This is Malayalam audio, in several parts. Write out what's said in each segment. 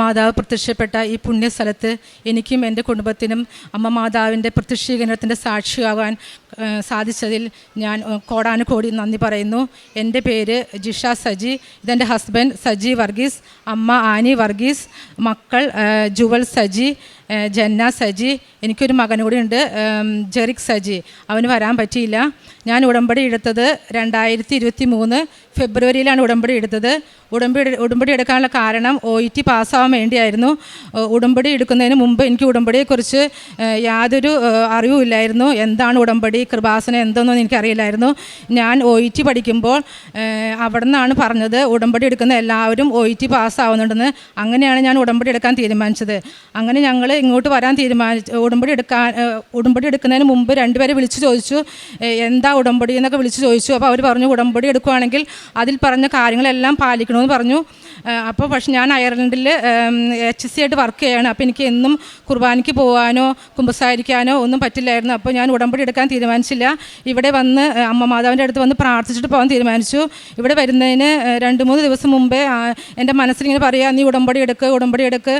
മാതാവ് പ്രത്യക്ഷപ്പെട്ട ഈ പുണ്യസ്ഥലത്ത് എനിക്കും എന്റെ കുടുംബത്തിനും അമ്മ മാതാവിന്റെ പ്രത്യക്ഷീകരണത്തിന്റെ സാക്ഷിയാകാൻ സാധിച്ചതിൽ ഞാൻ കോടാനുകോടി നന്ദി പറയുന്നു. എന്റെ പേര് ജിഷ സജി. ഇതെന്റെ ഹസ്ബൻഡ് സജി വർഗീസ് അമ്മ ആനി വർഗീസ് മക്കൾ ജുവൽ സജി ജന്ന സജി എനിക്കൊരു മകൻ കൂടി ഉണ്ട് ജെറിക് സജി. അവന് വരാൻ പറ്റിയില്ല. ഞാൻ ഉടമ്പടി എടുത്തത് രണ്ടായിരത്തി ഇരുപത്തി മൂന്ന് ഫെബ്രുവരിയിലാണ് ഉടമ്പടി എടുത്തത്. ഉടമ്പടി ഉടമ്പടി എടുക്കാനുള്ള കാരണം ഒ ഇ ടി പാസ്സാവാൻ വേണ്ടിയായിരുന്നു. ഉടമ്പടി എടുക്കുന്നതിന് മുമ്പ് എനിക്ക് ഉടമ്പടിയെക്കുറിച്ച് യാതൊരു അറിവുമില്ലായിരുന്നു എന്താണ് ഉടമ്പടി? കൃപാസനം എന്തെന്നൊന്നും എനിക്കറിയില്ലായിരുന്നു. ഞാൻ ഒ ഇ ടി പഠിക്കുമ്പോൾ അവിടെ നിന്നാണ് പറഞ്ഞത് ഉടമ്പടി എടുക്കുന്ന എല്ലാവരും ഒ ഇ ടി പാസ്സാവുന്നുണ്ടെന്ന്. അങ്ങനെയാണ് ഞാൻ ഉടമ്പടി എടുക്കാൻ തീരുമാനിച്ചത്. അങ്ങനെ ഞങ്ങൾ ഇങ്ങോട്ട് വരാൻ തീരുമാനിച്ചു ഉടമ്പടി എടുക്കാൻ ഉടമ്പടി എടുക്കുന്നതിന് മുമ്പ് രണ്ടുപേരെ വിളിച്ചു ചോദിച്ചു എന്താ ഉടമ്പടി എന്നൊക്കെ വിളിച്ചു ചോദിച്ചു. അപ്പോൾ അവർ പറഞ്ഞു ഉടമ്പടി എടുക്കുകയാണെങ്കിൽ അതിൽ പറഞ്ഞ കാര്യങ്ങളെല്ലാം പാലിക്കണമെന്ന് പറഞ്ഞു. അപ്പോൾ പക്ഷേ ഞാൻ അയർലൻഡിൽ എച്ച് സി ആയിട്ട് വർക്ക് ചെയ്യാണ്. അപ്പോൾ എനിക്ക് എന്നും കുർബാനയ്ക്ക് പോകാനോ കുമ്പസാരിക്കാനോ ഒന്നും പറ്റില്ലായിരുന്നു. അപ്പോൾ ഞാൻ ഉടമ്പടി എടുക്കാൻ തീരുമാനിച്ചില്ല. ഇവിടെ വന്ന് അമ്മ മാതാവിന്റെ അടുത്ത് വന്ന് പ്രാർത്ഥിച്ചിട്ട് പോകാൻ തീരുമാനിച്ചു. ഇവിടെ വരുന്നതിന് രണ്ട് മൂന്ന് ദിവസം മുമ്പേ എന്റെ മനസ്സിലിങ്ങനെ പറയുക നീ ഉടമ്പടി എടുക്ക് ഉടമ്പടി എടുക്ക്.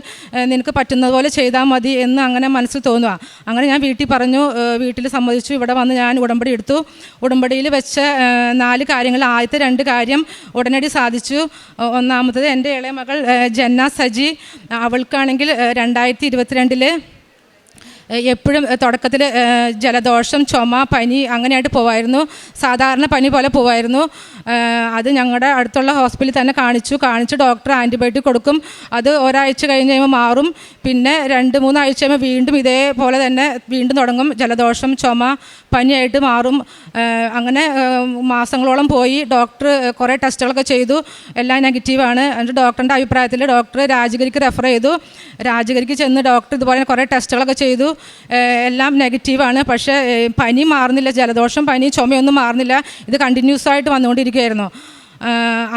നിനക്ക് പറ്റുന്നത് പോലെ ചെയ്താൽ മതി എന്ന് അങ്ങനെ മനസ്സിൽ തോന്നുക അങ്ങനെ ഞാൻ വീട്ടിൽ പറഞ്ഞു വീട്ടിൽ സമ്മതിച്ചു. ഇവിടെ വന്ന് ഞാൻ ഉടമ്പടി എടുത്തു. ഉടമ്പടിയിൽ വെച്ച നാല് കാര്യങ്ങൾ. ആദ്യത്തെ രണ്ട് കാര്യം ഉടനടി സാധിച്ചു. ഒന്നാമത്തത് എന്റെ ഇളയ മകൾ ജന്ന സജി അവൾക്കാണെങ്കിൽ രണ്ടായിരത്തി ഇരുപത്തിരണ്ടിൽ എപ്പോഴും തുടക്കത്തിൽ ജലദോഷം ചുമ പനി അങ്ങനെയായിട്ട് പോവായിരുന്നു. സാധാരണ പനി പോലെ പോവായിരുന്നു. അത് ഞങ്ങളുടെ അടുത്തുള്ള ഹോസ്പിറ്റലിൽ തന്നെ കാണിച്ചു. കാണിച്ച് ഡോക്ടർ ആന്റിബയോട്ടിക് കൊടുക്കും. അത് ഒരാഴ്ച കഴിഞ്ഞ് കഴിയുമ്പോൾ മാറും. പിന്നെ രണ്ട് മൂന്നാഴ്ച കഴിയുമ്പോൾ വീണ്ടും ഇതേപോലെ തന്നെ വീണ്ടും തുടങ്ങും. ജലദോഷം ചുമ പനിയായിട്ട് മാറും. അങ്ങനെ മാസങ്ങളോളം പോയി ഡോക്ടർ കുറേ ടെസ്റ്റുകളൊക്കെ ചെയ്തു. എല്ലാം നെഗറ്റീവാണ് എന്നിട്ട് ഡോക്ടറിന്റെ അഭിപ്രായത്തിൽ ഡോക്ടർ രാജഗിരിക്ക് റെഫർ ചെയ്തു. രാജഗിരിക്ക് ചെന്ന് ഡോക്ടർ ഇതുപോലെ കുറേ ടെസ്റ്റുകളൊക്കെ ചെയ്തു. എല്ലാം നെഗറ്റീവാണ് പക്ഷേ പനി മാറുന്നില്ല. ജലദോഷം പനി ചുമയൊന്നും മാറുന്നില്ല. ഇത് കണ്ടിന്യൂസ് ആയിട്ട് വന്നുകൊണ്ടിരിക്കുകയായിരുന്നു.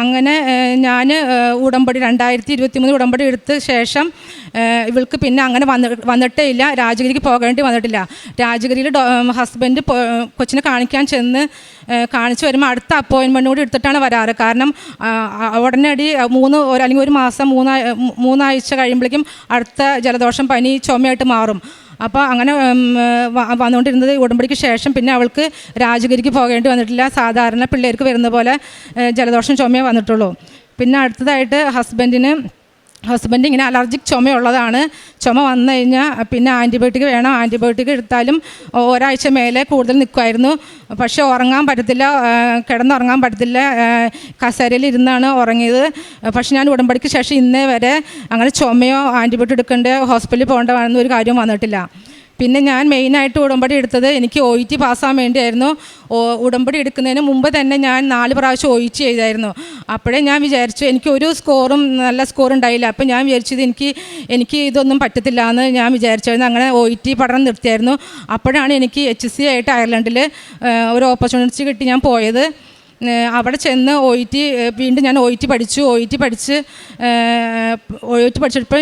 അങ്ങനെ ഞാൻ ഉടമ്പടി രണ്ടായിരത്തി ഇരുപത്തി മൂന്ന് ഉടമ്പടി എടുത്ത ശേഷം ഇവൾക്ക് പിന്നെ അങ്ങനെ വന്ന് വന്നിട്ടേ ഇല്ല. രാജഗിരിക്ക് പോകേണ്ടി വന്നിട്ടില്ല. രാജഗിരിയിൽ ഹസ്ബൻഡ് കൊച്ചിനെ കാണിക്കാൻ ചെന്ന് കാണിച്ചു വരുമ്പോൾ അടുത്ത അപ്പോയിൻമെന്റ് കൂടി എടുത്തിട്ടാണ് വരാറ്. കാരണം ഉടനടി മൂന്ന് ഒരു അല്ലെങ്കിൽ ഒരു മാസം മൂന്നാ മൂന്നാഴ്ച കഴിയുമ്പോഴേക്കും അടുത്ത ജലദോഷം പനി ചുമയായിട്ട് മാറും. അപ്പോൾ അങ്ങനെ വന്നുകൊണ്ടിരുന്നത് ഉടമ്പടിക്ക് ശേഷം പിന്നെ അവൾക്ക് രാജഗിരിക്ക് പോകേണ്ടി വന്നിട്ടില്ല. സാധാരണ പിള്ളേർക്ക് വരുന്ന പോലെ ജലദോഷം ചുമയേ വന്നിട്ടുള്ളൂ. പിന്നെ അടുത്തതായിട്ട് ഹസ്ബൻഡിന് ഹസ്ബൻഡ് ഇങ്ങനെ അലർജിക് ചുമയുള്ളതാണ്. ചുമ വന്നു കഴിഞ്ഞാൽ പിന്നെ ആന്റിബയോട്ടിക് വേണം. ആന്റിബയോട്ടിക് എടുത്താലും ഒരാഴ്ച മേലെ കൂടുതൽ നിൽക്കുമായിരുന്നു പക്ഷേ ഉറങ്ങാൻ പറ്റത്തില്ല. കിടന്നുറങ്ങാൻ പറ്റത്തില്ല. ഇരുന്നാണ് ഉറങ്ങിയത്. പക്ഷേ ഞാൻ ഉടമ്പടിക്ക് ശേഷം ഇന്നേ വരെ അങ്ങനെ ചുമയോ ആന്റിബയോട്ടിക് എടുക്കേണ്ട ഹോസ്പിറ്റലിൽ പോകേണ്ട ഒരു കാര്യവും വന്നിട്ടില്ല. പിന്നെ ഞാൻ മെയിനായിട്ട് ഉടമ്പടി എടുത്തത് എനിക്ക് ഒ ഇ ടി പാസ്സാൻ വേണ്ടിയായിരുന്നു. ഉടമ്പടി എടുക്കുന്നതിന് മുമ്പ് തന്നെ ഞാൻ നാല് പ്രാവശ്യം ഒ ഇ ടി ചെയ്തായിരുന്നു. അപ്പോഴേ ഞാൻ വിചാരിച്ചു എനിക്ക് ഒരു സ്കോറും നല്ല സ്കോർ ഉണ്ടായില്ല. അപ്പോൾ ഞാൻ വിചാരിച്ചത് എനിക്ക് എനിക്ക് ഇതൊന്നും പറ്റത്തില്ല എന്ന് ഞാൻ വിചാരിച്ചായിരുന്നു. അങ്ങനെ ഒ ഇ ടി പഠനം നിർത്തിയായിരുന്നു. അപ്പോഴാണ് എനിക്ക് എച്ച് സി ആയിട്ട് അയർലൻഡിൽ ഒരു ഓപ്പർച്യൂണിറ്റി കിട്ടി ഞാൻ പോയത്. അവിടെ ചെന്ന് ഒ ഇ ടി വീണ്ടും ഞാൻ ഒ ഇ ടി പഠിച്ചു. ഒ ഇ ടി പഠിച്ച് ഒ ഇ ടി പഠിച്ചപ്പോൾ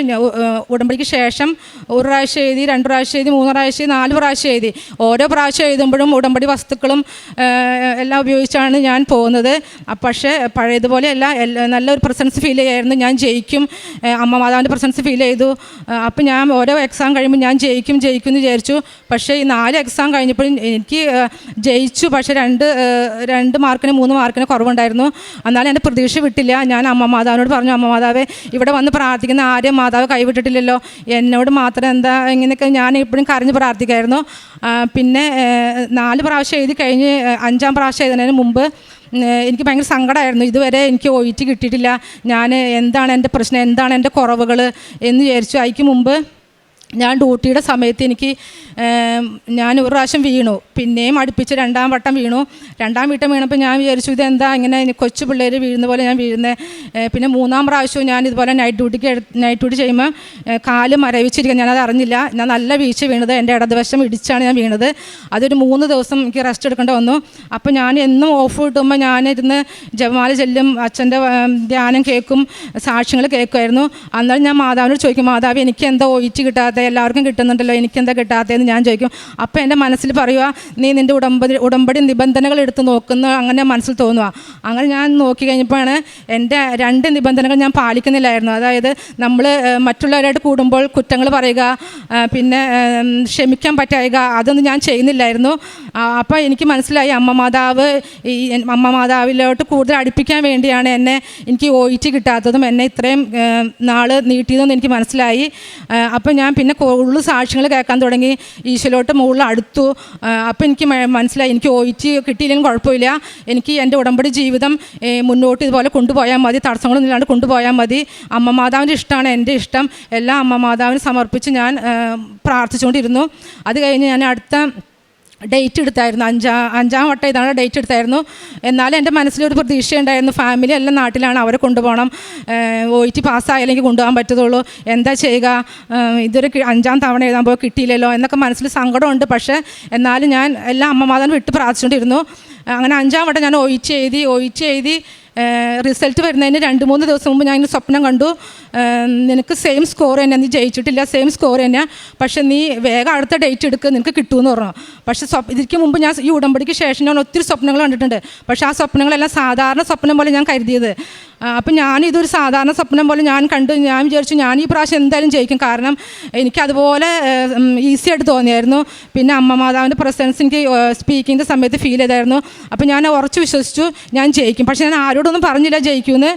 ഉടമ്പടിക്ക് ശേഷം ഒരു പ്രാവശ്യം എഴുതി രണ്ട് പ്രാവശ്യം എഴുതി മൂന്ന് പ്രാവശ്യം എഴുതി നാല് പ്രാവശ്യം എഴുതി. ഓരോ പ്രാവശ്യം എഴുതുമ്പോഴും ഉടമ്പടി വസ്തുക്കളും എല്ലാം ഉപയോഗിച്ചാണ് ഞാൻ പോകുന്നത്. പക്ഷേ പഴയതുപോലെയല്ല നല്ലൊരു പ്രസൻസ് ഫീൽ ചെയ്യായിരുന്നു. ഞാൻ ജയിക്കും. അമ്മ മാതാവിന്റെ പ്രസൻസ് ഫീൽ ചെയ്തു. അപ്പം ഞാൻ ഓരോ എക്സാം കഴിയുമ്പോൾ ഞാൻ ജയിക്കും ജയിക്കും എന്ന് വിചാരിച്ചു. പക്ഷേ ഈ നാല് എക്സാം കഴിഞ്ഞപ്പോഴും എനിക്ക് ജയിച്ചു. പക്ഷേ രണ്ട് രണ്ട് മാർക്കിന് മൂന്ന് മാർക്കിന് കുറവുണ്ടായിരുന്നു? എന്നാലും എന്റെ പ്രതീക്ഷ വിട്ടില്ല. ഞാൻ അമ്മ മാതാവിനോട് പറഞ്ഞു അമ്മ മാതാവേ ഇവിടെ വന്ന് പ്രാർത്ഥിക്കുന്ന ആരും മാതാവ് കൈവിട്ടിട്ടില്ലല്ലോ. എന്നോട് മാത്രം എന്താ ഇങ്ങനെയൊക്കെ ഞാൻ എപ്പോഴും കരഞ്ഞ് പ്രാർത്ഥിക്കായിരുന്നു. പിന്നെ നാല് പ്രാവശ്യം എഴുതി കഴിഞ്ഞ് അഞ്ചാം പ്രാവശ്യം എഴുതുന്നതിന് മുമ്പ് എനിക്ക് ഭയങ്കര സങ്കടമായിരുന്നു ഇതുവരെ എനിക്ക് ഒ ടി കിട്ടിയിട്ടില്ല. ഞാൻ എന്താണ് എന്റെ പ്രശ്നം? എന്താണ് എന്റെ കുറവുകൾ എന്ന് വിചാരിച്ചു. അതിക്ക് മുമ്പ് ഞാൻ ഡ്യൂട്ടിയുടെ സമയത്ത് എനിക്ക് ഞാൻ ഒരു പ്രാവശ്യം വീണു. പിന്നെയും അടുപ്പിച്ച് രണ്ടാം വട്ടം വീണു. രണ്ടാം വീട്ടം വീണപ്പോൾ ഞാൻ വിചാരിച്ചു ഇതെന്താ ഇങ്ങനെ കൊച്ചു പിള്ളേർ വീഴുന്ന പോലെ ഞാൻ വീഴുന്നത് പിന്നെ മൂന്നാം പ്രാവശ്യവും ഞാൻ ഇതുപോലെ നൈറ്റ് ഡ്യൂട്ടിക്ക് നൈറ്റ് ഡ്യൂട്ടി ചെയ്യുമ്പോൾ കാൽ മരവിച്ചിരിക്കുക ഞാനത് അറിഞ്ഞില്ല. ഞാൻ നല്ല വീഴ്ച വീണത് എന്റെ ഇടതുവശം ഇടിച്ചാണ് ഞാൻ വീണത്. അതൊരു മൂന്ന് ദിവസം എനിക്ക് റെസ്റ്റ് എടുക്കേണ്ടി വന്നു. അപ്പോൾ ഞാൻ എന്നും ഓഫ് കിട്ടുമ്പോൾ ഞാനിരുന്ന് ജപമാല ചെല്ലും അച്ഛന്റെ ധ്യാനം കേൾക്കും സാക്ഷ്യങ്ങൾ കേൾക്കുമായിരുന്നു. അന്നേരം ഞാൻ മാതാവിനോട് ചോദിക്കും മാതാവ് എനിക്ക് എന്താ ഒയിറ്റ് കിട്ടാത്ത? കിട്ടാത്തത് എല്ലാവർക്കും കിട്ടുന്നുണ്ടല്ലോ എനിക്കെന്താ കിട്ടാത്തതെന്ന് ഞാൻ ചോദിക്കും. അപ്പോൾ എന്റെ മനസ്സിൽ പറയുക നീ നിന്റെ ഉടമ്പടി ഉടമ്പടി നിബന്ധനകൾ എടുത്ത് നോക്കുന്ന അങ്ങനെ മനസ്സിൽ തോന്നുക അങ്ങനെ ഞാൻ നോക്കി കഴിഞ്ഞപ്പോഴാണ് എന്റെ രണ്ട് നിബന്ധനകൾ ഞാൻ പാലിക്കുന്നില്ലായിരുന്നു. അതായത് നമ്മൾ മറ്റുള്ളവരായിട്ട് കൂടുമ്പോൾ കുറ്റങ്ങൾ പറയുക പിന്നെ ക്ഷമിക്കാൻ പറ്റായിക അതൊന്നും ഞാൻ ചെയ്യുന്നില്ലായിരുന്നു. അപ്പോൾ എനിക്ക് മനസ്സിലായി അമ്മ മാതാവ് ഈ അമ്മ മാതാവിലോട്ട് കൂടുതൽ അടുപ്പിക്കാൻ വേണ്ടിയാണ് എന്നെ എനിക്ക് ഒ ഇ ടി കിട്ടാത്തതും എന്നെ ഇത്രയും നാൾ നീട്ടിയതെന്ന് എനിക്ക് മനസ്സിലായി. അപ്പോൾ ഞാൻ പിന്നെ കൂടുതൽ സാക്ഷ്യങ്ങൾ കേൾക്കാൻ തുടങ്ങി. ഈശോലോട്ട് മുകളിൽ അടുത്തു. അപ്പോൾ എനിക്ക് മനസ്സിലായി. എനിക്ക് ഒ ഇ ടി കിട്ടിയില്ലെങ്കിൽ കുഴപ്പമില്ല. എനിക്ക് എന്റെ ഉടമ്പടി ജീവിതം മുന്നോട്ട് ഇതുപോലെ കൊണ്ടുപോയാൽ മതി. തടസ്സങ്ങളൊന്നും ഇല്ലാണ്ട് കൊണ്ടുപോയാൽ മതി. അമ്മ മാതാവിന്റെ ഇഷ്ടമാണ് എന്റെ ഇഷ്ടം. എല്ലാം അമ്മ മാതാവിന് സമർപ്പിച്ച് ഞാൻ പ്രാർത്ഥിച്ചുകൊണ്ടിരുന്നു. അത് കഴിഞ്ഞ് ഞാൻ അടുത്ത ഡേറ്റ് എടുത്തായിരുന്നു. അഞ്ചാം അഞ്ചാം വട്ടം ഇതാണ് ഡേറ്റ് എടുത്തായിരുന്നു. എന്നാലും എന്റെ മനസ്സിലൊരു പ്രതീക്ഷയുണ്ടായിരുന്നു. ഫാമിലി എല്ലാം നാട്ടിലാണ്. അവരെ കൊണ്ടുപോകണം. ഒ ടി പാസ്സായാലെങ്കിൽ കൊണ്ടുപോകാൻ പറ്റത്തുള്ളൂ. എന്താ ചെയ്യുക? ഇതൊരു അഞ്ചാം തവണ എഴുതാൻ പോയി കിട്ടിയില്ലല്ലോ എന്നൊക്കെ മനസ്സിൽ സങ്കടമുണ്ട്. പക്ഷേ എന്നാലും ഞാൻ എല്ലാ അമ്മമാതാൻ വിട്ട് പ്രാർത്ഥിച്ചുകൊണ്ടിരുന്നു. അങ്ങനെ അഞ്ചാം വട്ടം ഞാൻ ഒഴിച്ച് എഴുതി ഒഴിച്ച് എഴുതി റിസൾട്ട് വരുന്നതിന് രണ്ട് മൂന്ന് ദിവസം മുമ്പ് ഞാൻ സ്വപ്നം കണ്ടു. നിനക്ക് സെയിം സ്കോർ തന്നെ. നീ ജയിച്ചിട്ടില്ല സെയിം സ്കോർ തന്നെ. പക്ഷേ നീ വേഗം അടുത്ത ഡേറ്റ് എടുക്കുക നിനക്ക് കിട്ടുമെന്ന് പറഞ്ഞു. പക്ഷേ സ്വപ് ഇതിക്ക് മുമ്പ് ഞാൻ ഈ ഉടമ്പടിക്ക് ശേഷം ഞാൻ ഒത്തിരി സ്വപ്നങ്ങൾ കണ്ടിട്ടുണ്ട്. പക്ഷേ ആ സ്വപ്നങ്ങളെല്ലാം സാധാരണ സ്വപ്നം പോലെ ഞാൻ കരുതിയത്. അപ്പം ഞാൻ ഇതൊരു സാധാരണ സ്വപ്നം പോലെ ഞാൻ കണ്ടു. ഞാൻ വിചാരിച്ചു ഞാൻ ഈ പ്രാവശ്യം എന്തായാലും ജയിക്കും. കാരണം എനിക്കതുപോലെ ഈസി ആയിട്ട് തോന്നിയായിരുന്നു. പിന്നെ അമ്മ മാതാവിന്റെ പ്രസൻസ് എനിക്ക് സ്പീക്കിങ്ങിന്റെ സമയത്ത് ഫീൽ ചെയ്തായിരുന്നു. അപ്പോൾ ഞാൻ ഉറച്ചു വിശ്വസിച്ചു ഞാൻ ജയിക്കും. പക്ഷേ ഞാൻ ആരോടൊന്നും പറഞ്ഞില്ല ജയിക്കുമെന്ന്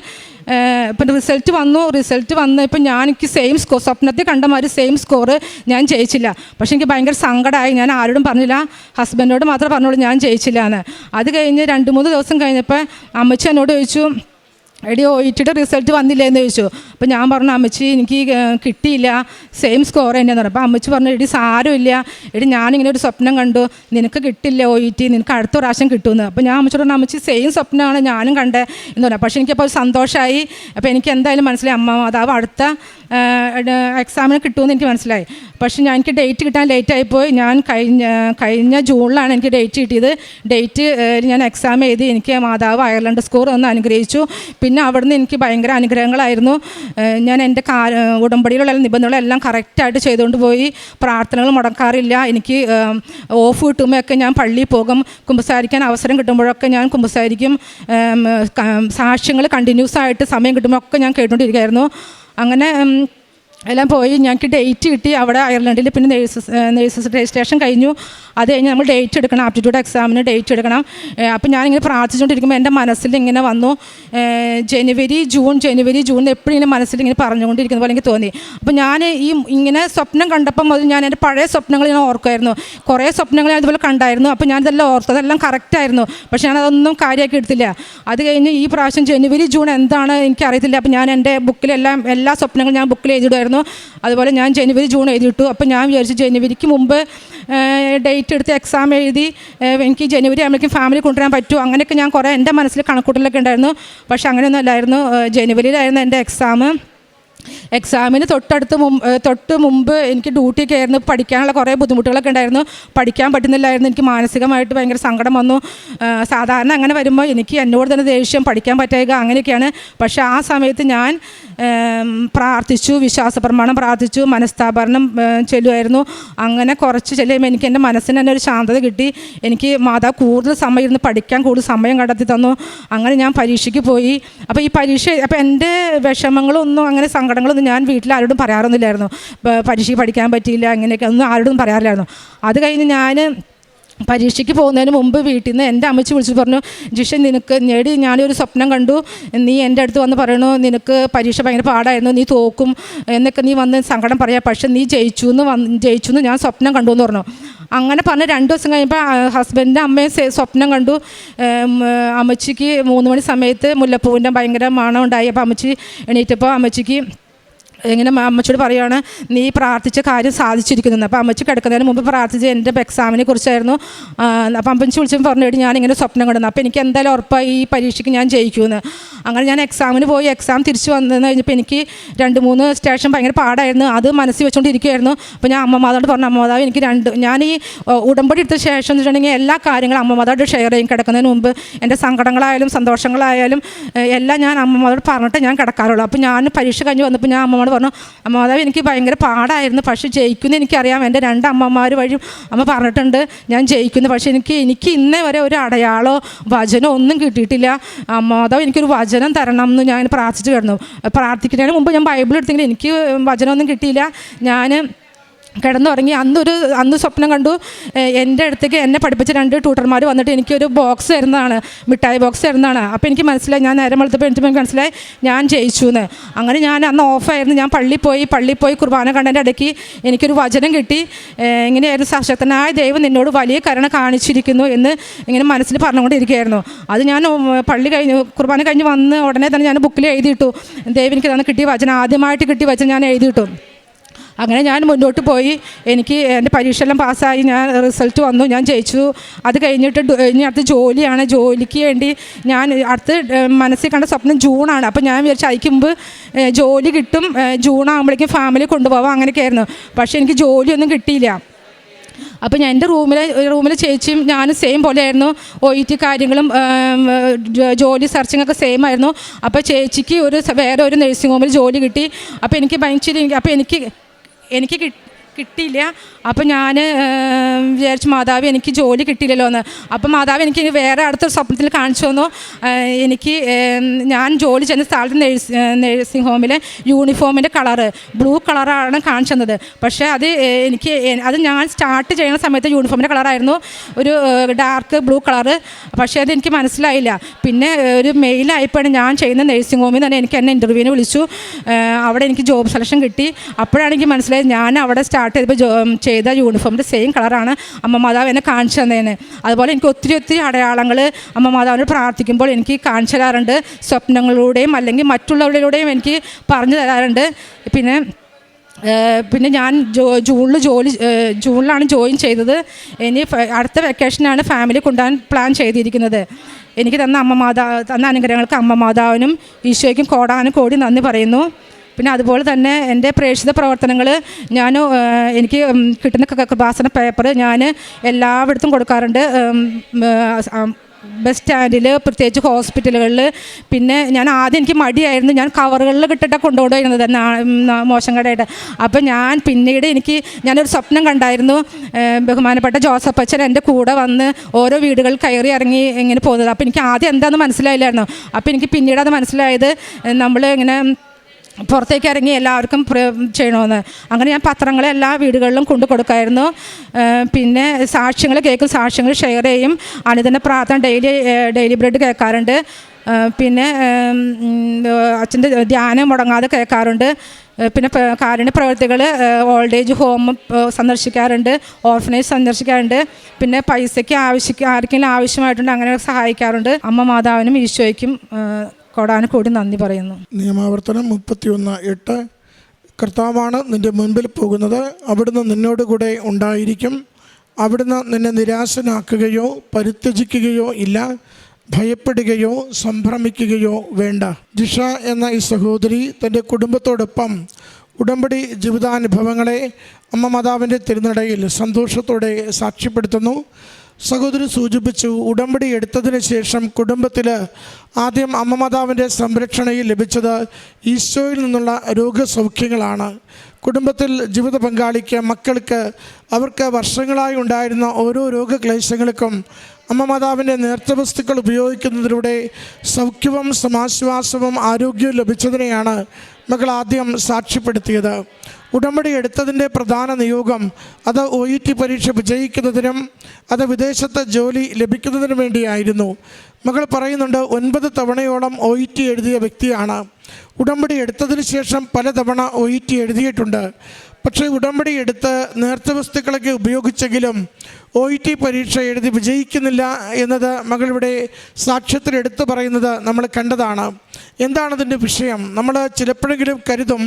ഇപ്പം റിസൾട്ട് വന്നു റിസൾട്ട് വന്ന് ഇപ്പം ഞാൻ എനിക്ക് സെയിം സ്കോർ സ്വപ്നത്തിൽ കണ്ട മാതിരി സെയിം സ്കോർ ഞാൻ ജയിച്ചില്ല. പക്ഷെ എനിക്ക് ഭയങ്കര സങ്കടമായി ഞാൻ ആരോടും പറഞ്ഞില്ല. ഹസ്ബൻഡോട് മാത്രമേ പറഞ്ഞോളൂ ഞാൻ ജയിച്ചില്ല എന്ന് അത് കഴിഞ്ഞ് രണ്ട് മൂന്ന് ദിവസം കഴിഞ്ഞപ്പോൾ അമ്മച്ചി എന്നോട് ചോദിച്ചു എടി ഒ റിസൾട്ട് വന്നില്ലേ എന്ന് ചോദിച്ചു. അപ്പോൾ ഞാൻ പറഞ്ഞു അമ്മച്ചി എനിക്ക് കിട്ടിയില്ല. സെയിം സ്കോർ തന്നെയെന്ന് പറഞ്ഞു. അപ്പോൾ അമ്മച്ചി പറഞ്ഞു എടി സാരമില്ല. എടി ഞാനിങ്ങനെ ഒരു സ്വപ്നം കണ്ടു. നിനക്ക് കിട്ടില്ല ഒ ഇ ടി നിനക്ക് അടുത്ത പ്രാവശ്യം കിട്ടുമെന്ന്. അപ്പോൾ ഞാൻ അമ്മച്ചി പറഞ്ഞു അമ്മച്ചി സെയിം സ്വപ്നമാണ് ഞാനും കണ്ടത് എന്ന് പറഞ്ഞു. പക്ഷേ എനിക്കപ്പോൾ സന്തോഷമായി അപ്പോൾ എനിക്ക് എന്തായാലും മനസ്സിലായി. അമ്മ അതാവ് അടുത്ത എക്സാമിന് കിട്ടുമെന്ന് എനിക്ക് മനസ്സിലായി. പക്ഷേ ഞാൻ എനിക്ക് ഡേറ്റ് കിട്ടാൻ ലേറ്റ് ആയിപ്പോയി ഞാൻ കഴിഞ്ഞ കഴിഞ്ഞ ജൂണിലാണ് എനിക്ക് ഡേറ്റ് കിട്ടിയത്. ഡേറ്റ് ഞാൻ എക്സാം എഴുതി എനിക്ക് മാതാവ് അയർലൻഡ് സ്കോർ ഒന്ന് അനുഗ്രഹിച്ചു. പിന്നെ അവിടുന്ന് എനിക്ക് ഭയങ്കര അനുഗ്രഹങ്ങളായിരുന്നു. ഞാൻ എന്റെ കാ ഉടമ്പടിയിലുള്ള നിബന്ധനകളെല്ലാം കറക്റ്റായിട്ട് ചെയ്തുകൊണ്ട് പോയി. പ്രാർത്ഥനകൾ മുടക്കാറില്ല. എനിക്ക് ഓഫ് കിട്ടുമ്പോഴൊക്കെ ഞാൻ പള്ളിയിൽ പോകും. കുമ്പസാരിക്കാൻ അവസരം കിട്ടുമ്പോഴൊക്കെ ഞാൻ കുമ്പസാരിക്കും. സാക്ഷ്യങ്ങൾ കണ്ടിന്യൂസ് ആയിട്ട് സമയം കിട്ടുമ്പോഴൊക്കെ ഞാൻ കേട്ടുകൊണ്ടിരിക്കുകയായിരുന്നു. അങ്ങനെ എല്ലാം പോയി. ഞങ്ങൾക്ക് ഡേറ്റ് കിട്ടി. അവിടെ അയർലൻഡിൽ പിന്നെ നേഴ്സസ് നേഴ്സസ് രജിസ്ട്രേഷൻ കഴിഞ്ഞു. അത് കഴിഞ്ഞ് നമ്മൾ ഡേറ്റ് എടുക്കണം. ആപ്റ്റിറ്റ്യൂഡ് എക്സാമിന് ഡേറ്റ് എടുക്കണം. അപ്പം ഞാനിങ്ങനെ പ്രാർത്ഥിച്ചുകൊണ്ടിരിക്കുമ്പോൾ എന്റെ മനസ്സിൽ ഇങ്ങനെ വന്നു. ജനുവരി ജൂൺ ജനുവരി ജൂൺ എപ്പോഴും ഇങ്ങനെ മനസ്സിൽ ഇങ്ങനെ പറഞ്ഞുകൊണ്ടിരിക്കുന്ന പോലെ എനിക്ക് തോന്നി. അപ്പോൾ ഞാൻ ഈ ഇങ്ങനെ സ്വപ്നം കണ്ടപ്പോൾ മുതൽ ഞാൻ എന്റെ പഴയ സ്വപ്നങ്ങൾ ഞാൻ ഓർക്കുമായിരുന്നു കുറേ സ്വപ്നങ്ങൾ ഞാൻ ഇതുപോലെ കണ്ടായിരുന്നു. അപ്പോൾ ഞാനിതെല്ലാം ഓർത്തു അതെല്ലാം കറക്റ്റായിരുന്നു പക്ഷേ ഞാൻ അതൊന്നും കാര്യമാക്കി എടുത്തില്ല. അത് കഴിഞ്ഞ് ഈ പ്രാവശ്യം ജനുവരി ജൂൺ എന്താണ് എനിക്കറിയത്തില്ല. അപ്പോൾ ഞാൻ എന്റെ ബുക്കിലെല്ലാം എല്ലാ സ്വപ്നങ്ങളും ഞാൻ ബുക്കിൽ എഴുതിയിടുമായിരുന്നു അതുപോലെ ഞാൻ ജനുവരി ജൂൺ എഴുതിയിട്ടു. അപ്പോൾ ഞാൻ വിചാരിച്ചു ജനുവരിക്ക് മുമ്പ് ഡേറ്റ് എടുത്ത് എക്സാം എഴുതി എനിക്ക് ജനുവരി ആകുമ്പോഴേക്കും ഫാമിലി കൊണ്ടുവരാൻ പറ്റുമോ അങ്ങനെയൊക്കെ ഞാൻ കുറേ എന്റെ മനസ്സിൽ കണക്കൂട്ടലൊക്കെ ഉണ്ടായിരുന്നു. പക്ഷേ അങ്ങനെയൊന്നും അല്ലായിരുന്നു. ജനുവരിയിലായിരുന്നു എന്റെ എക്സാം എക്സാമിന് തൊട്ടടുത്ത് മുമ്പ് തൊട്ട് മുമ്പ് എനിക്ക് ഡ്യൂട്ടി കയറുന്നു പഠിക്കാനുള്ള കുറേ ബുദ്ധിമുട്ടുകളൊക്കെ ഉണ്ടായിരുന്നു. പഠിക്കാൻ പറ്റുന്നില്ലായിരുന്നു. എനിക്ക് മാനസികമായിട്ട് ഭയങ്കര സങ്കടം വന്നു. സാധാരണ അങ്ങനെ വരുമ്പോൾ എനിക്ക് എന്നോട് തന്നെ ദേഷ്യം പഠിക്കാൻ പറ്റുക അങ്ങനെയൊക്കെയാണ്. പക്ഷേ ആ സമയത്ത് ഞാൻ പ്രാർത്ഥിച്ചു വിശ്വാസ പ്രമാണം പ്രാർത്ഥിച്ചു മനസ്താപരണം ചെല്ലുമായിരുന്നു അങ്ങനെ കുറച്ച് ചെല്ലുമ്പോൾ എനിക്ക് എന്റെ മനസ്സിന് തന്നെ ഒരു ശാന്തത കിട്ടി. എനിക്ക് മാതാ കൂടുതൽ സമയം ഇരുന്ന് പഠിക്കാൻ കൂടുതൽ സമയം കണ്ടെത്തി തന്നു. അങ്ങനെ ഞാൻ പരീക്ഷയ്ക്ക് പോയി. അപ്പോൾ ഈ പരീക്ഷ അപ്പോൾ എന്റെ വിഷമങ്ങളൊന്നും അങ്ങനെ സങ്കടങ്ങളൊന്നും ഞാൻ വീട്ടിൽ ആരോടും പറയാറൊന്നുമില്ലായിരുന്നു പരീക്ഷയ്ക്ക് പഠിക്കാൻ പറ്റിയില്ല അങ്ങനെയൊക്കെ ഒന്നും ആരോടും പറയാറില്ലായിരുന്നു അത് കഴിഞ്ഞ് ഞാൻ പരീക്ഷയ്ക്ക് പോകുന്നതിന് മുമ്പ് വീട്ടിൽ നിന്ന് എന്റെ അമ്മച്ചി വിളിച്ചു പറഞ്ഞു ജിഷൻ നിനക്ക് നേടി ഞാനൊരു സ്വപ്നം കണ്ടു നീ എന്റെ അടുത്ത് വന്ന് പറയണു നിനക്ക് പരീക്ഷ ഭയങ്കര പാടായിരുന്നു നീ തോക്കും എന്നൊക്കെ നീ വന്ന് സങ്കടം പറയാം പക്ഷെ നീ ജയിച്ചു എന്ന് വന്ന് ജയിച്ചു എന്ന് ഞാൻ സ്വപ്നം കണ്ടു എന്ന് പറഞ്ഞു അങ്ങനെ പറഞ്ഞ രണ്ട് ദിവസം കഴിയുമ്പോൾ ഹസ്ബൻഡിന്റെ അമ്മയെ സ്വപ്നം കണ്ടു അമ്മച്ചിക്ക് മൂന്ന് മണി സമയത്ത് മുല്ലപ്പൂവിന്റെ ഭയങ്കര മണം ഉണ്ടായി അപ്പോൾ അമ്മച്ചി എണീറ്റപ്പോൾ അമ്മച്ചിക്ക് ഇങ്ങനെ അമ്മച്ചോട് പറയുകയാണ് നീ പ്രാർത്ഥിച്ച കാര്യം സാധിച്ചിരിക്കുന്നു. അപ്പോൾ അമ്മച്ചി കിടക്കുന്നതിന് മുമ്പ് പ്രാർത്ഥിച്ച എന്റെ എക്സാമിനെ കുറിച്ചായിരുന്നു. അപ്പം അമ്മച്ചി വിളിച്ചപ്പോൾ പറഞ്ഞു ഞാൻ ഇങ്ങനെ സ്വപ്നം കണ്ടു. അപ്പോൾ എനിക്ക് എന്തായാലും ഉറപ്പായി ഈ പരീക്ഷയ്ക്ക് ഞാൻ ജയിക്കുമെന്ന് അങ്ങനെ ഞാൻ എക്സാമിന് പോയി. എക്സാം തിരിച്ചു വന്നു കഴിഞ്ഞപ്പോൾ എനിക്ക് രണ്ട് മൂന്ന് സ്റ്റേഷൻ ഭയങ്കര പാടായിരുന്നു. അത് മനസ്സിൽ വെച്ചുകൊണ്ടിരിക്കുകയായിരുന്നു അപ്പോൾ ഞാൻ അമ്മമാതാവോട് പറഞ്ഞു അമ്മമാതാവ് എനിക്ക് രണ്ട് ഞാൻ ഈ ഉടമ്പടി എടുത്ത ശേഷം എന്ന് വെച്ചിട്ടുണ്ടെങ്കിൽ എല്ലാ കാര്യങ്ങളും അമ്മമാതാവോട് ഷെയർ ചെയ്യും കിടക്കുന്നതിന് മുമ്പ്. എന്റെ സങ്കടങ്ങളായാലും സന്തോഷങ്ങളായാലും എല്ലാം ഞാൻ അമ്മമാരോട് പറഞ്ഞിട്ട് ഞാൻ കിടക്കാറുള്ളൂ. അപ്പോൾ ഞാൻ പരീക്ഷ കഴിഞ്ഞ് വന്നപ്പോൾ ഞാൻ അമ്മമാരോട് പറഞ്ഞു അമ്മ മാതാവ് എനിക്ക് ഭയങ്കര പാടായിരുന്നു പക്ഷേ ജയിക്കുന്നു എനിക്കറിയാം. എന്റെ രണ്ട് അമ്മമാർ വഴി അമ്മ പറഞ്ഞിട്ടുണ്ട് ഞാൻ ജയിക്കുന്നു. പക്ഷേ എനിക്ക് എനിക്ക് ഇന്നേ വരെ ഒരു അടയാളോ വചനോ ഒന്നും കിട്ടിയിട്ടില്ല. അമ്മ മാതാവ് എനിക്കൊരു വചനം തരണം എന്ന് ഞാൻ പ്രാർത്ഥിച്ചു കിടന്നു പ്രാർത്ഥിക്കുന്നതിന് മുമ്പ് ഞാൻ ബൈബിൾ എടുത്തെങ്കിൽ എനിക്ക് വചനമൊന്നും കിട്ടിയില്ല. ഞാൻ കിടന്നുറങ്ങി അന്നൊരു അന്ന് സ്വപ്നം കണ്ടു. എന്റെ അടുത്തേക്ക് എന്നെ പഠിപ്പിച്ച രണ്ട് ട്യൂട്ടർമാർ വന്നിട്ട് എനിക്കൊരു ബോക്സ് തരുന്നതാണ്. മിഠായി ബോക്സ് തരുന്നതാണ്. അപ്പോൾ എനിക്ക് മനസ്സിലായി ഞാൻ നേരം വെളുത്തപ്പോൾ എനിക്ക് മനസ്സിലായി ഞാൻ ജയിച്ചു എന്ന് അങ്ങനെ ഞാൻ അന്ന് ഓഫായിരുന്നു ഞാൻ പള്ളി പോയി പള്ളി പോയി കുർബാന കണ്ടതിന്റെ ഇടയ്ക്ക് എനിക്കൊരു വചനം കിട്ടി. ഏഹ് ഇങ്ങനെയായിരുന്നു സശക്തനായ ദൈവം നിന്നോട് വലിയ കരുണ കാണിച്ചിരിക്കുന്നു എന്ന് ഇങ്ങനെ മനസ്സിൽ പറഞ്ഞുകൊണ്ടിരിക്കുകയായിരുന്നു. അത് ഞാൻ പള്ളി കഴിഞ്ഞ് കുർബാന കഴിഞ്ഞ് വന്ന് ഉടനെ തന്നെ ഞാൻ ബുക്കിൽ എഴുതിയിട്ടു. ദൈവം എനിക്ക് തന്നെ കിട്ടിയ വചനം. ആദ്യമായിട്ട് കിട്ടിയ വചനം ഞാൻ എഴുതിയിട്ടു. അങ്ങനെ ഞാൻ മുന്നോട്ട് പോയി. എനിക്ക് എന്റെ പരീക്ഷയെല്ലാം പാസ്സായി. ഞാൻ റിസൾട്ട് വന്നു. ഞാൻ ജയിച്ചു. അത് കഴിഞ്ഞിട്ട് ഇനി അടുത്ത ജോലിയാണ്. ജോലിക്ക് വേണ്ടി ഞാൻ അടുത്ത് മനസ്സിൽ കണ്ട സ്വപ്നം ജൂണാണ്. അപ്പോൾ ഞാൻ വിചാരിച്ചു അതിക്ക് മുമ്പ് ജോലി കിട്ടും. ജൂൺ ആകുമ്പോഴേക്കും ഫാമിലി കൊണ്ടുപോകാം അങ്ങനെയൊക്കെ ആയിരുന്നു പക്ഷേ എനിക്ക് ജോലിയൊന്നും കിട്ടിയില്ല. അപ്പോൾ ഞാൻ എന്റെ റൂമിലെ റൂമിലെ ചേച്ചിയും ഞാനും സെയിം പോലെയായിരുന്നു. ഒ ഇ ടി കാര്യങ്ങളും ജോലി സെർച്ചിങ് ഒക്കെ സെയിം ആയിരുന്നു. അപ്പോൾ ചേച്ചിക്ക് ഒരു വേറെ ഒരു നഴ്സിംഗ് ഹോമിൽ ജോലി കിട്ടി. അപ്പോൾ എനിക്ക് ഭയങ്കര അപ്പോൾ എനിക്ക് എനിക്ക് കിട്ടിയില്ല. അപ്പോൾ ഞാൻ വിചാരിച്ചു മാതാവ് എനിക്ക് ജോലി കിട്ടിയില്ലല്ലോ എന്ന് അപ്പോൾ മാതാവ് എനിക്ക് വേറെ അടുത്തൊരു സ്വപ്നത്തിൽ കാണിച്ചു തന്നു. എനിക്ക് ഞാൻ ജോലി ചെയ്യുന്ന സ്ഥലത്ത് നേഴ്സ് നേഴ്സിംഗ് ഹോമിലെ യൂണിഫോമിന്റെ കളറ് ബ്ലൂ കളറാണ് കാണിച്ചു തന്നത്. പക്ഷേ അത് എനിക്ക് അത് ഞാൻ സ്റ്റാർട്ട് ചെയ്യുന്ന സമയത്ത് യൂണിഫോമിന്റെ കളറായിരുന്നു. ഒരു ഡാർക്ക് ബ്ലൂ കളറ്. പക്ഷേ അത് എനിക്ക് മനസ്സിലായില്ല. പിന്നെ ഒരു മെയിലായപ്പോഴാണ് ഞാൻ ചെയ്യുന്ന നേഴ്സിംഗ് ഹോമിൽ തന്നെ എനിക്ക് എന്നെ ഇന്റർവ്യൂവിന് വിളിച്ചു. അവിടെ എനിക്ക് ജോബ് സെലക്ഷൻ കിട്ടി. അപ്പോഴാണ് എനിക്ക് മനസ്സിലായത് ഞാൻ അവിടെ സ്റ്റാർട്ട് ചെയ്തപ്പോൾ ജോ ചെയ്ത യൂണിഫോമിന്റെ സെയിം കളറാണ് അമ്മ മാതാവ് എന്നെ കാണിച്ചു തന്നേന് അതുപോലെ എനിക്ക് ഒത്തിരി ഒത്തിരി അടയാളങ്ങൾ അമ്മ മാതാവിനോട് പ്രാർത്ഥിക്കുമ്പോൾ എനിക്ക് കാണിച്ചു തരാറുണ്ട്. സ്വപ്നങ്ങളിലൂടെയും അല്ലെങ്കിൽ മറ്റുള്ളവരിലൂടെയും എനിക്ക് പറഞ്ഞു തരാറുണ്ട്. പിന്നെ പിന്നെ ഞാൻ ജോ ജൂണിൽ ജോലി ജൂണിലാണ് ജോയിൻ ചെയ്തത്. ഇനി അടുത്ത വെക്കേഷനാണ് ഫാമിലി കൊണ്ടുപോകാൻ പ്ലാൻ ചെയ്തിരിക്കുന്നത്. എനിക്ക് തന്ന അമ്മ മാതാ തന്ന അനുഗ്രഹങ്ങൾക്ക് അമ്മ മാതാവിനും ഈശോയ്ക്കും കോടാനും കോടി നന്ദി പറയുന്നു. പിന്നെ അതുപോലെ തന്നെ എന്റെ പ്രേക്ഷിത പ്രവർത്തനങ്ങൾ ഞാൻ എനിക്ക് കിട്ടുന്ന കൃപാസന പേപ്പർ ഞാൻ എല്ലായിടത്തും കൊടുക്കാറുണ്ട്. ബസ് സ്റ്റാൻഡിൽ പ്രത്യേകിച്ച് ഹോസ്പിറ്റലുകളിൽ പിന്നെ ഞാൻ ആദ്യം എനിക്ക് മടിയായിരുന്നു. ഞാൻ കവറുകളിൽ കിട്ടിട്ട് കൊണ്ടുപോയിരുന്നത്. മോശം കടയായിട്ട് അപ്പം ഞാൻ പിന്നീട് എനിക്ക് ഞാനൊരു സ്വപ്നം കണ്ടായിരുന്നു. ബഹുമാനപ്പെട്ട ജോസഫ് അച്ഛൻ എന്റെ കൂടെ വന്ന് ഓരോ വീടുകളിൽ കയറി ഇറങ്ങി ഇങ്ങനെ പോകുന്നത്. അപ്പോൾ എനിക്ക് ആദ്യം എന്താണെന്ന് മനസ്സിലായില്ലായിരുന്നു. അപ്പോൾ എനിക്ക് പിന്നീട് അത് മനസ്സിലായത് നമ്മൾ ഇങ്ങനെ പുറത്തേക്ക് ഇറങ്ങി എല്ലാവർക്കും ചെയ്യണമെന്ന് അങ്ങനെ ഞാൻ പത്രങ്ങൾ എല്ലാ വീടുകളിലും കൊണ്ടു കൊടുക്കായിരുന്നു. പിന്നെ സാക്ഷ്യങ്ങൾ കേൾക്കും സാക്ഷ്യങ്ങൾ ഷെയർ ചെയ്യും. അനുദിന പ്രാർത്ഥന ഡെയിലി ഡെയിലി ബ്രെഡ് കേൾക്കാറുണ്ട്. പിന്നെ അച്ഛന്റെ ധ്യാനം മുടങ്ങാതെ കേൾക്കാറുണ്ട്. പിന്നെ കാരുണ്യ പ്രവർത്തികൾ ഓൾഡ് ഏജ് ഹോം സന്ദർശിക്കാറുണ്ട്. ഓർഫനേജ് സന്ദർശിക്കാറുണ്ട്. പിന്നെ പൈസയ്ക്ക് ആവശ്യം ആർക്കെങ്കിലും ആവശ്യമായിട്ടുണ്ട് അങ്ങനെ സഹായിക്കാറുണ്ട്. അമ്മ മാതാവിനും ഈശോയ്ക്കും ഏഹ് കോടാനും കൂടി നന്ദി പറയുന്നു. നിയമാവർത്തനം മുപ്പത്തിയൊന്ന് എട്ട്. കർത്താവാണ് നിന്റെ മുൻപിൽ പോകുന്നത്. അവിടുന്ന് നിന്നോട് കൂടെ ഉണ്ടായിരിക്കും. അവിടുന്ന് നിന്നെ നിരാശനാക്കുകയോ പരിത്യജിക്കുകയോ ഇല്ല. ഭയപ്പെടുകയോ സംഭ്രമിക്കുകയോ വേണ്ട. ജിഷ എന്ന ഈ സഹോദരി തന്റെ കുടുംബത്തോടൊപ്പം ഉടമ്പടി ജീവിതാനുഭവങ്ങളെ അമ്മ മാതാവിന്റെ തിരുനടയിൽ സന്തോഷത്തോടെ സാക്ഷ്യപ്പെടുത്തുന്നു. സഹോദരി സൂചിപ്പിച്ചു ഉടമ്പടി എടുത്തതിന് ശേഷം കുടുംബത്തിൽ ആദ്യം അമ്മമാതാവിന്റെ സംരക്ഷണയിൽ ലഭിച്ചത് ഈശോയിൽ നിന്നുള്ള രോഗസൗഖ്യങ്ങളാണ്. കുടുംബത്തിൽ ജീവിത പങ്കാളിക്ക് മക്കൾക്ക് അവർക്ക് വർഷങ്ങളായി ഉണ്ടായിരുന്ന ഓരോ രോഗക്ലേശങ്ങൾക്കും അമ്മമാതാവിന്റെ നേർത്ത വസ്തുക്കൾ ഉപയോഗിക്കുന്നതിലൂടെ സൗഖ്യവും സമാശ്വാസവും ആരോഗ്യവും ലഭിച്ചതിനെയാണ് മകൾ ആദ്യം സാക്ഷ്യപ്പെടുത്തിയത് ഉടമ്പടി എടുത്തതിന്റെ പ്രധാന നിയോഗം അത് ഒ ഇ ടി പരീക്ഷ വിജയിക്കുന്നതിനും അത് വിദേശത്ത് ജോലി ലഭിക്കുന്നതിനും വേണ്ടിയായിരുന്നു. മകൾ പറയുന്നുണ്ട് ഒൻപത് തവണയോളം ഒ ഇ ടി എഴുതിയ വ്യക്തിയാണ്. ഉടമ്പടി എടുത്തതിന് ശേഷം പലതവണ ഒ ഇ ടി എഴുതിയിട്ടുണ്ട്. പക്ഷേ ഉടമ്പടി എടുത്ത് നേർത്ത വസ്തുക്കളൊക്കെ ഉപയോഗിച്ചെങ്കിലും ഒ ഇ ടി പരീക്ഷ എഴുതി വിജയിക്കുന്നില്ല എന്നത് മകളിവിടെ സാക്ഷ്യത്തിൽ എടുത്തു പറയുന്നത് നമ്മൾ കണ്ടതാണ്. എന്താണ് അതിന്റെ വിഷയം? നമ്മൾ ചിലപ്പോഴെങ്കിലും കരുതും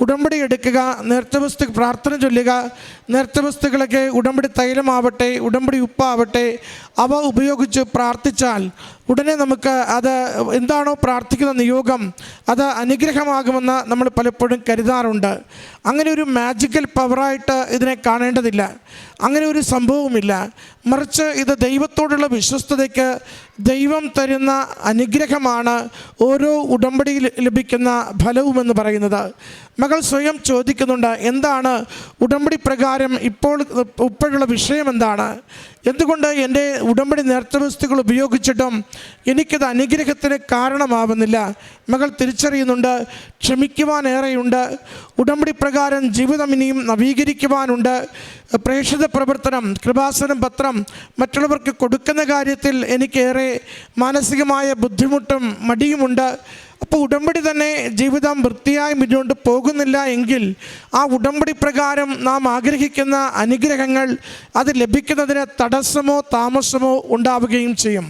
ഉടമ്പടി എടുക്കുക നേർത്ത വസ്തു പ്രാർത്ഥന ചൊല്ലുക നേർത്ത വസ്തുക്കളൊക്കെ ഉടമ്പടി തൈലമാവട്ടെ ഉടമ്പടി ഉപ്പാവട്ടെ അവ ഉപയോഗിച്ച് പ്രാർത്ഥിച്ചാൽ ഉടനെ നമുക്ക് അത് എന്താണോ പ്രാർത്ഥിക്കുന്ന നിയോഗം അത് അനുഗ്രഹമാകുമെന്ന് നമ്മൾ പലപ്പോഴും കരുതാറുണ്ട്. അങ്ങനെ ഒരു മാജിക്കൽ പവറായിട്ട് ഇതിനെ കാണേണ്ടതില്ല. അങ്ങനെ ഒരു സംഭവവുമില്ല. മറിച്ച് ഇത് ദൈവത്തോടുള്ള വിശ്വസ്തതയ്ക്ക് ദൈവം തരുന്ന അനുഗ്രഹമാണ് ഓരോ ഉടമ്പടിയിൽ ലഭിക്കുന്ന ഫലവുമെന്ന് പറയുന്നത്. മകൾ സ്വയം ചോദിക്കുന്നുണ്ട് എന്താണ് ഉടമ്പടി പ്രകാരം ഇപ്പോൾ ഇപ്പോഴുള്ള വിഷയം എന്താണ്? എന്തുകൊണ്ട് എന്റെ ഉടമ്പടി നേർച്ച വസ്തുക്കൾ ഉപയോഗിച്ചിട്ടും എനിക്കത് അനുഗ്രഹത്തിന് കാരണമാവുന്നില്ല? മകൾ തിരിച്ചറിയുന്നുണ്ട് ക്ഷമിക്കുവാനേറെയുണ്ട്. ഉടമ്പടി പ്രകാരം ജീവിതം ഇനിയും നവീകരിക്കുവാനുണ്ട്. പ്രേക്ഷിത പ്രവർത്തനം കൃപാസനം പത്രം മറ്റുള്ളവർക്ക് കൊടുക്കുന്ന കാര്യത്തിൽ എനിക്കേറെ മാനസികമായ ബുദ്ധിമുട്ടും മടിയുമുണ്ട്. അപ്പോൾ ഉടമ്പടി തന്നെ ജീവിതം വൃത്തിയായി മുന്നോട്ട് പോകുന്നില്ല എങ്കിൽ ആ ഉടമ്പടി പ്രകാരം നാം ആഗ്രഹിക്കുന്ന അനുഗ്രഹങ്ങൾ അത് ലഭിക്കുന്നതിന് തടസ്സമോ താമസമോ ഉണ്ടാവുകയും ചെയ്യും.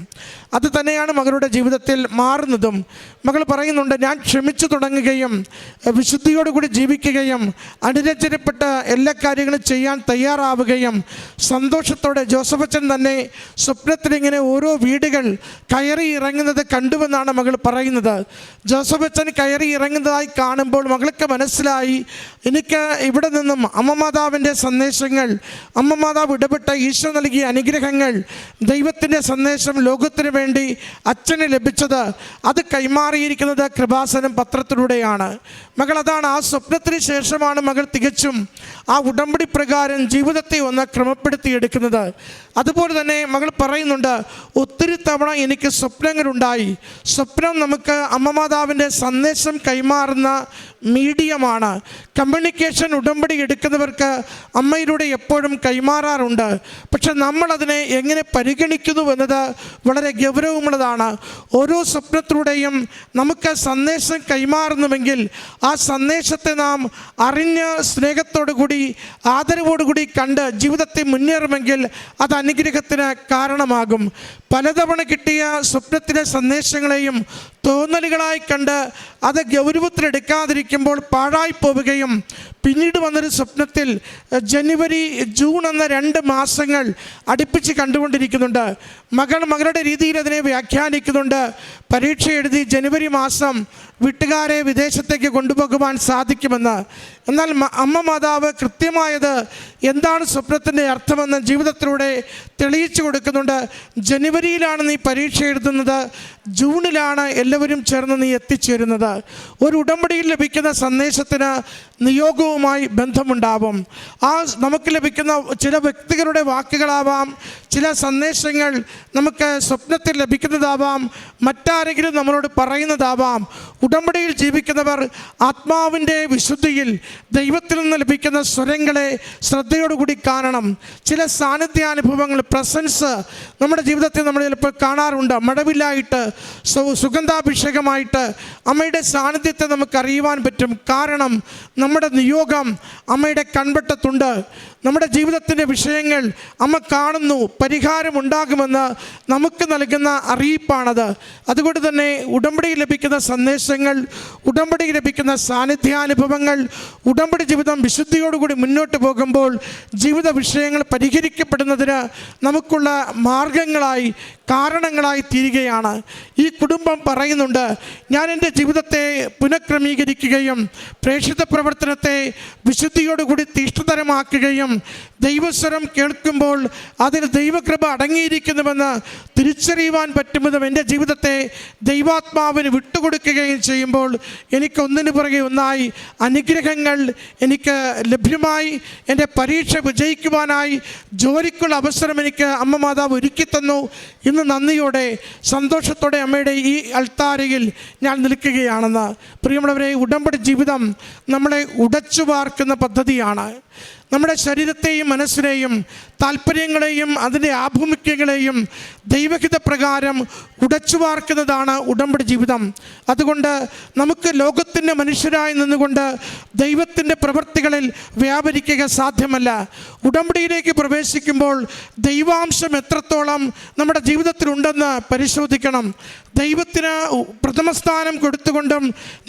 അത് തന്നെയാണ് മകളുടെ ജീവിതത്തിൽ മാറുന്നതും. മകൾ പറയുന്നുണ്ട് ഞാൻ ക്ഷമിച്ചു തുടങ്ങുകയും വിശുദ്ധിയോടുകൂടി ജീവിക്കുകയും അനുരഞ്ജനപ്പെട്ട എല്ലാ കാര്യങ്ങളും ചെയ്യാൻ തയ്യാറാവുകയും സന്തോഷത്തോടെ ജോസഫച്ചൻ തന്നെ സ്വപ്നത്തിൽ ഇങ്ങനെ ഓരോ വീടുകൾ കയറി ഇറങ്ങുന്നത് കണ്ടുവെന്നാണ് മകൾ പറയുന്നത്. ജോസഫച്ചൻ കയറി ഇറങ്ങുന്നതായി കാണുമ്പോൾ മകൾക്ക് മനസ്സിലായി എനിക്ക് ഇവിടെ നിന്നും അമ്മ മാതാവിന്റെ സന്ദേശങ്ങൾ അമ്മ മാതാവ് ഇടപെട്ട ഈശോ നൽകിയ അനുഗ്രഹങ്ങൾ ദൈവത്തിന്റെ സന്ദേശം ലോകത്തിന് വേണ്ടി അച്ഛന് ലഭിച്ചത് അത് കൈമാറിയിരിക്കുന്നത് കൃപാസനം പത്രത്തിലൂടെയാണ്. മകൾ അതാണ് ആ സ്വപ്നത്തിന് ശേഷമാണ് മകൾ തികച്ചും ആ ഉടമ്പടി പ്രകാരം ജീവിതത്തെ ഒന്ന് ക്രമപ്പെടുത്തിയെടുക്കുന്നത്. അതുപോലെ തന്നെ മകൾ പറയുന്നുണ്ട് ഒത്തിരി തവണ എനിക്ക് സ്വപ്നങ്ങളുണ്ടായി. സ്വപ്നം നമുക്ക് അമ്മമാതാവിന്റെ സന്ദേശം കൈമാറുന്ന മീഡിയമാണ്. കമ്മ്യൂണിക്കേഷൻ ഉടമ്പടി എടുക്കുന്നവർക്ക് അമ്മയിലൂടെ എപ്പോഴും കൈമാറാറുണ്ട്. പക്ഷെ നമ്മളതിനെ എങ്ങനെ പരിഗണിക്കുന്നു എന്നത് വളരെ ഗൗരവമുള്ളതാണ്. ഓരോ സ്വപ്നത്തിലൂടെയും നമുക്ക് സന്ദേശം കൈമാറുന്നുവെങ്കിൽ ആ സന്ദേശത്തെ നാം അറിഞ്ഞ് സ്നേഹത്തോടു കൂടി ആദരവോടുകൂടി കണ്ട് ജീവിതത്തെ മുന്നേറുമെങ്കിൽ അത് അനുഗ്രഹത്തിന് കാരണമാകും. പലതവണ കിട്ടിയ സ്വപ്നത്തിലെ സന്ദേശങ്ങളെയും തോന്നലുകളായി കണ്ട് അത് ഗൗരവത്തിലെടുക്കാതിരിക്കുമ്പോൾ പാഴായി പോവുകയും പിന്നീട് വന്നൊരു സ്വപ്നത്തിൽ ജനുവരി ജൂൺ എന്ന രണ്ട് മാസങ്ങൾ അടുപ്പിച്ച് കണ്ടുകൊണ്ടിരിക്കുന്നുണ്ട്. മകൾ മകളുടെ രീതിയിൽ അതിനെ വ്യാഖ്യാനിക്കുന്നുണ്ട്. പരീക്ഷ എഴുതി ജനുവരി മാസം വീട്ടുകാരെ വിദേശത്തേക്ക് കൊണ്ടുപോകുവാൻ സാധിക്കുമെന്ന്. എന്നാൽ അമ്മ മാതാവ് കൃത്യമായത് എന്താണ് സ്വപ്നത്തിന്റെ അർത്ഥമെന്ന് ജീവിതത്തിലൂടെ തെളിയിച്ചു കൊടുക്കുന്നുണ്ട്. ജനുവരിയിലാണ് നീ പരീക്ഷ എഴുതുന്നത്. ജൂണിലാണ് എല്ലാവരും ചേർന്ന് നീ എത്തിച്ചേരുന്നത്. ഒരു ഉടമ്പടിയിൽ ലഭിക്കുന്ന സന്ദേശത്തിന് നിയോഗവുമായി ബന്ധമുണ്ടാവും. ആ നമുക്ക് ലഭിക്കുന്ന ചില വ്യക്തികളുടെ വാക്കുകളാവാം ചില സന്ദേശങ്ങൾ നമുക്ക് സ്വപ്നത്തിൽ ലഭിക്കുന്നതാവാം മറ്റാരെങ്കിലും നമ്മളോട് പറയുന്നതാവാം. ഉടമ്പടിയിൽ ജീവിക്കുന്നവർ ആത്മാവിന്റെ വിശുദ്ധിയിൽ ദൈവത്തിൽ നിന്ന് ലഭിക്കുന്ന സ്വരങ്ങളെ ശ്രദ്ധയോടുകൂടി കാണണം. ചില സാന്നിധ്യാനുഭവങ്ങൾ പ്രസൻസ് നമ്മുടെ ജീവിതത്തിൽ നമ്മൾ ചിലപ്പോൾ കാണാറുണ്ട്. മഴവില്ലായിട്ട് സു- സുഗന്ധാഭിഷേകമായിട്ട് അമ്മയുടെ സാന്നിധ്യത്തെ നമുക്ക് അറിയുവാൻ പറ്റും. കാരണം നമ്മുടെ നിയോഗം അമ്മയുടെ കൺവെട്ടത്തുണ്ട്. നമ്മുടെ ജീവിതത്തിന്റെ വിഷയങ്ങൾ അമ്മ കാണുന്നു പരിഹാരമുണ്ടാകുമെന്ന് നമുക്ക് നൽകുന്ന അറിയിപ്പാണത്. അതുകൊണ്ട് തന്നെ ഉടമ്പടി ലഭിക്കുന്ന സന്ദേശങ്ങൾ ഉടമ്പടി ലഭിക്കുന്ന സാന്നിധ്യാനുഭവങ്ങൾ ഉടമ്പടി ജീവിതം വിശുദ്ധിയോടുകൂടി മുന്നോട്ട് പോകുമ്പോൾ ജീവിത വിഷയങ്ങൾ പരിഹരിക്കപ്പെടുന്നതിന് നമുക്കുള്ള മാർഗങ്ങളായി കാരണങ്ങളായി തീരുകയാണ്. ഈ കുടുംബം പറയുന്നുണ്ട് ഞാൻ എന്റെ ജീവിതത്തെ പുനഃക്രമീകരിക്കുകയും പ്രേക്ഷിത പ്രവർത്തനത്തെ വിശുദ്ധിയോടുകൂടി തീഷ്ണതരമാക്കുകയും ദൈവസ്വരം കേൾക്കുമ്പോൾ അതിൽ ദൈവകൃപ അടങ്ങിയിരിക്കുന്നുവെന്ന് തിരിച്ചറിയുവാൻ പറ്റുമെന്നും എന്റെ ജീവിതത്തെ ദൈവാത്മാവിന് വിട്ടുകൊടുക്കുകയും ചെയ്യുമ്പോൾ എനിക്ക് എനിക്കൊന്നിനു പുറകെ ഒന്നായി അനുഗ്രഹങ്ങൾ എനിക്ക് ലഭ്യമായി. എന്റെ പരീക്ഷ വിജയിക്കുവാനായി ജോലിക്കുള്ള അവസരം എനിക്ക് അമ്മ മാതാവ് ഒരുക്കി തന്നു. ഇന്ന് നന്ദിയോടെ സന്തോഷത്തോടെ അമ്മയുടെ ഈ അൾത്താരയിൽ ഞാൻ നിൽക്കുകയാണെന്ന്. പ്രിയമുള്ളവരെ ഉടമ്പടി ജീവിതം നമ്മളെ ഉടച്ചു വാർക്കുന്ന പദ്ധതിയാണ്. നമ്മുടെ ശരീരത്തെയും മനസ്സിനെയും താല്പര്യങ്ങളെയും അതിന്റെ ആഭിമുഖ്യങ്ങളെയും ദൈവഹിത പ്രകാരം ഉടച്ചു വാർക്കുന്നതാണ് ഉടമ്പടി ജീവിതം. അതുകൊണ്ട് നമുക്ക് ലോകത്തിന്റെ മനുഷ്യരായി നിന്നുകൊണ്ട് ദൈവത്തിന്റെ പ്രവൃത്തികളിൽ വ്യാപരിക്കുക സാധ്യമല്ല. ഉടമ്പടിയിലേക്ക് പ്രവേശിക്കുമ്പോൾ ദൈവാംശം എത്രത്തോളം നമ്മുടെ ജീവിതത്തിലുണ്ടെന്ന് പരിശോധിക്കണം. ദൈവത്തിന് പ്രഥമസ്ഥാനം കൊടുത്തുകൊണ്ടും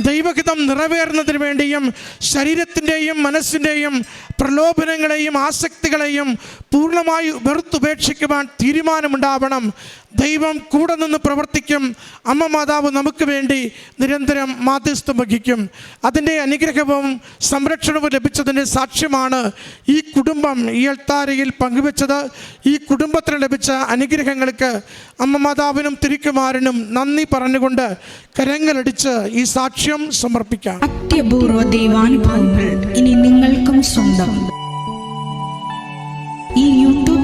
ദൈവഹിതം നിറവേറുന്നതിന് വേണ്ടിയും ശരീരത്തിന്റെയും മനസ്സിന്റെയും പ്രലോഭനങ്ങളെയും ആസക്തികളെയും പൂർണമായി വെറുത്തുപേക്ഷിക്കുവാൻ തീരുമാനമുണ്ടാവണം. ദൈവം കൂടെ നിന്ന് പ്രവർത്തിക്കും. അമ്മ മാതാവ് നമുക്ക് വേണ്ടി നിരന്തരം മാധ്യസ്ഥം വഹിക്കും. അതിന്റെ അനുഗ്രഹവും സംരക്ഷണവും ലഭിച്ചതിന്റെ സാക്ഷ്യമാണ് ഈ കുടുംബം ഈ അൾത്താരയിൽ പങ്കുവെച്ചത്. ഈ കുടുംബത്തിന് ലഭിച്ച അനുഗ്രഹങ്ങൾക്ക് അമ്മ മാതാവിനും തിരിക്കുമാരനും നന്ദി പറഞ്ഞുകൊണ്ട് കരങ്ങളടിച്ച് ഈ സാക്ഷ്യം സമർപ്പിക്കാം. അത്യപൂർവ ദൈവാനുഭവങ്ങൾ ഇനി നിങ്ങൾക്കും സ്വന്തം.